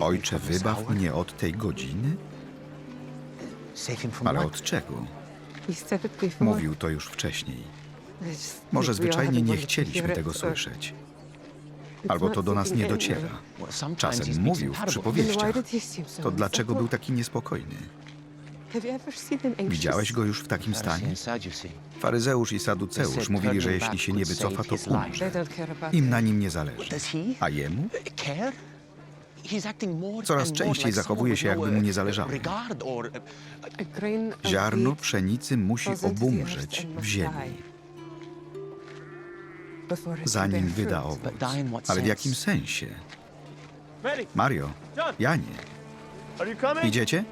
Ojcze, wybaw mnie od tej godziny? Ale od czego? Mówił to już wcześniej. Może zwyczajnie nie chcieliśmy tego słyszeć. Albo to do nas nie dociera. Czasem mówił w przypowieściach. To dlaczego był taki niespokojny? Widziałeś go już w takim stanie? Faryzeusz i Saduceusz mówili, że jeśli się nie wycofa, to umrze. Im na nim nie zależy. A jemu? Coraz częściej zachowuje się, jakby mu nie zależało. Ziarno pszenicy musi obumrzeć w ziemi, zanim wyda owoc. Ale w jakim sensie? Mario, Janie, idziecie?